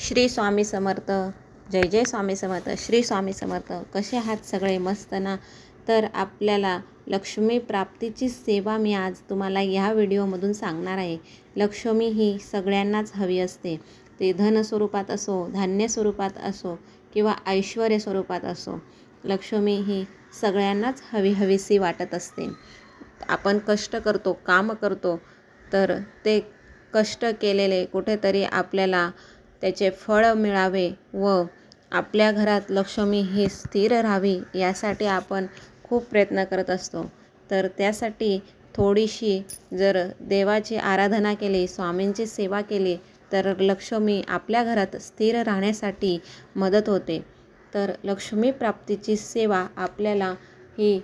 श्री स्वामी समर्थ जय जय स्वामी समर्थ श्री स्वामी समर्थ. कसे आहात सगळे? मस्त ना? तर आपल्याला लक्ष्मी प्राप्तीची सेवा मी आज तुम्हाला ह्या व्हिडिओमधून सांगणार आहे. लक्ष्मी ही सगळ्यांनाच हवी असते. ते धन स्वरूपात असो धान्य स्वरूपात असो किंवा ऐश्वर स्वरूपात असो लक्ष्मी ही सगळ्यांनाच हवी हवीशी वाटत असते. आपण कष्ट करतो काम करतो तर ते कष्ट केलेले कुठेतरी आपल्याला त्याचे फळ मिळावे व आपल्या घरात लक्ष्मी ही स्थिर राहावी यासाठी आपण खूप प्रयत्न करत असतो. तर त्यासाठी थोडीशी जर देवाची आराधना केली स्वामींची सेवा केली तर लक्ष्मी आपल्या घरात स्थिर राहण्यासाठी मदत होते. तर लक्ष्मी प्राप्तीची सेवा आपल्याला ही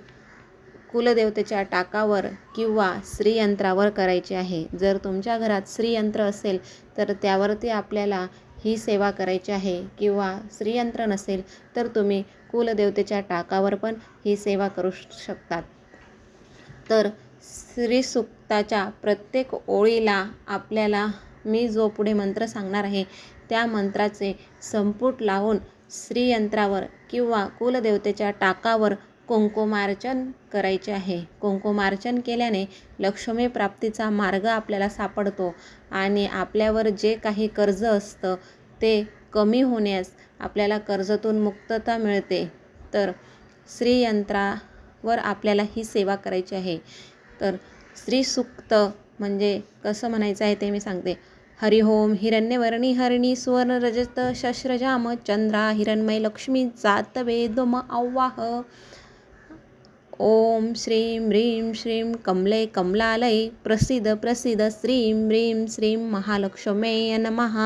कुलदेवतेच्या टाकावर किंवा श्रीयंत्रावर करायची आहे. जर तुमच्या घरात श्रीयंत्र असेल तर त्यावरती आपल्याला ही सेवा करायची आहे. किंवा श्रीयंत्र नसेल तर तुम्ही कुलदेवतेच्या टाकावर पण ही सेवा करू शकतात. तर श्रीसुक्ताच्या प्रत्येक ओळीला आपल्याला मी जो पुढे मंत्र सांगणार आहे त्या मंत्राचे संपुट लावून श्रीयंत्रावर किंवा कुलदेवतेच्या टाकावर कुंकुमार्चन करायचे आहे. कुंकुमार्चन केल्याने लक्ष्मी प्राप्तीचा मार्ग आपल्याला सापडतो आणि आपल्यावर जे काही कर्ज असतं ते कमी होण्यास आपल्याला कर्जातून मुक्तता मिळते. तर श्रीयंत्रावर आपल्याला ही सेवा करायची आहे. तर श्रीसुक्त म्हणजे कसं म्हणायचं आहे ते मी सांगते. हरि ओम हिरण्यवर्णी हरिणी सुवर्ण रजत शस्त्रजाम चंद्रा हिरणमय लक्ष्मी जात वेदम आव्वाह. ओम श्रीं ह्रीं श्रीं कमले कमलालय प्रसिद्ध प्रसिद्ध श्रीं ह्रीं श्रीं महालक्ष्मे नमः।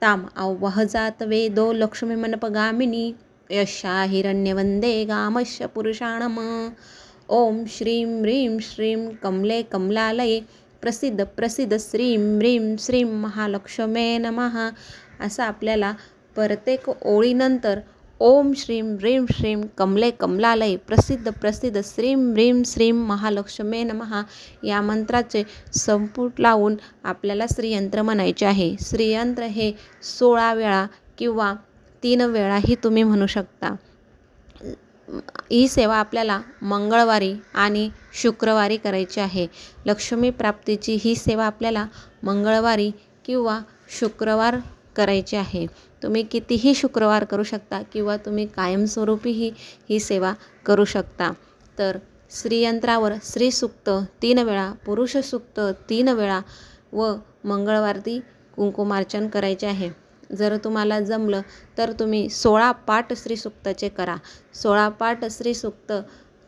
ताम् आवाहजात वेदो लक्ष्मीमनपगामिनी यशा हिरण्यवन्दे गामश्य पुरुषाणम्। ॐ श्रीं ह्रीं श्रीं कमले कमलालये प्रसिद्ध प्रसिद्ध श्रीं ह्रीं श्रीं महालक्ष्मे नमः। असं आपल्याला प्रत्येक ओळीनंतर ओम श्रीं ह्रीं श्रीं कमले कमलालय प्रसिद्ध प्रसिद्ध श्रीं ह्रीं श्रीं महालक्ष्मे नमहा या मंत्राचे संपुट लावून आपल्याला श्रीयंत्र म्हणायचे आहे. श्रीयंत्र हे सोळा वेळा किंवा तीन वेळाही तुम्ही म्हणू शकता. ही सेवा आपल्याला मंगळवारी आणि शुक्रवारी करायची आहे. लक्ष्मी प्राप्तीची ही सेवा आपल्याला मंगळवारी किंवा शुक्रवार करायची आहे. तुम्ही कितीही शुक्रवार करू शकता किंवा तुम्ही कायमस्वरूपीही ही सेवा करू शकता. तर स्त्रीयंत्रावर श्रीसुक्त तीन वेळा पुरुष सुक्त तीन वेळा व मंगळवारती कुंकुमार्चन करायचे आहे. जर तुम्हाला जमलं तर तुम्ही सोळा पाठ श्रीसुक्ताचे करा. सोळा पाठ श्रीसुक्त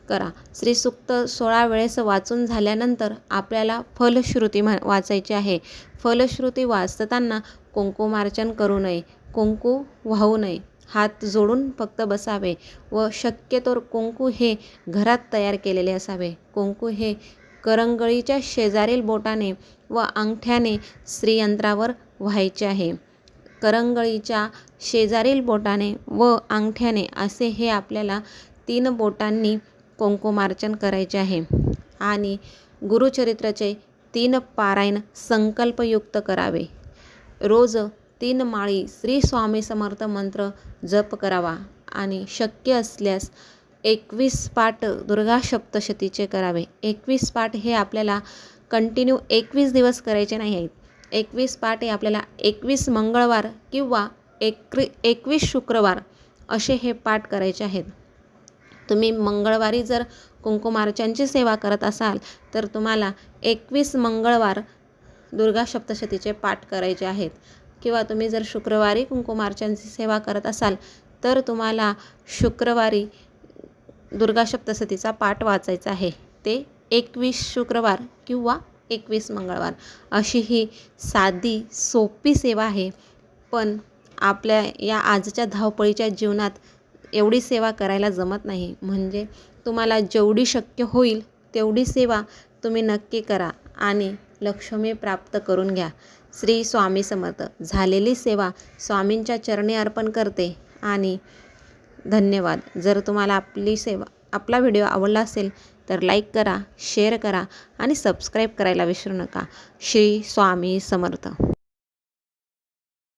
करा. श्रीसुक्त सोळा वेळेस वाचून झाल्यानंतर आपल्याला फलश्रुती म्ह वाचायची आहे. फलश्रुती वाचताना कुंकुमार्चन करू नये कुंकू वाहू नये हात जोडून फक्त बसावे व शक्यतोर कुंकू हे घरात तयार केलेले असावे. कुंकू हे करंगळीच्या शेजारील बोटाने व अंगठ्याने श्रीयंत्रावर व्हायचे आहे. करंगळीच्या शेजारील बोटाने व अंगठ्याने असे हे आपल्याला तीन बोटांनी कुंकुमार्चन करायचे आहे. आणि गुरुचरित्राचे तीन पारायण संकल्पयुक्त करावे. रोज तीन माळी श्री स्वामी समर्थ मंत्र जप करावा आणि शक्य असल्यास एकवीस पाठ दुर्गा सप्तशतीचे करावे. एकवीस पाठ हे आपल्याला कंटिन्यू एकवीस दिवस करायचे नाही आहेत. एकवीस पाठ हे आपल्याला एकवीस मंगळवार किंवा एकवी एकवीस शुक्रवार असे हे पाठ करायचे आहेत. तुम्ही मंगळवारी जर कुंकुमार्चांची सेवा करत असाल तर तुम्हाला एकवीस मंगळवार दुर्गा सप्तशतीचे पाठ करायचे आहेत. किंवा तुम्ही जर शुक्रवारी कुंकुमार्चांची सेवा करत असाल तर तुम्हाला शुक्रवारी दुर्गा सप्तशतीचा पाठ वाचायचा आहे. ते एकवीस शुक्रवार किंवा एकवीस मंगळवार. अशी ही साधी सोपी सेवा आहे. पण आपल्या या आजच्या धावपळीच्या जीवनात एवढी सेवा करायला जमत नाही. म्हणजे तुम्हाला जेवढी शक्य होईल तेवढी सेवा तुम्ही नक्की करा आणि लक्ष्मी प्राप्त करून घ्या. श्री स्वामी समर्थ. झालेली सेवा स्वामींच्या चरणी अर्पण करते आणि धन्यवाद. जर तुम्हाला आपली सेवा आपला व्हिडिओ आवडला असेल तर लाईक करा शेअर करा आणि सबस्क्राईब करायला विसरू नका. श्री स्वामी समर्थ.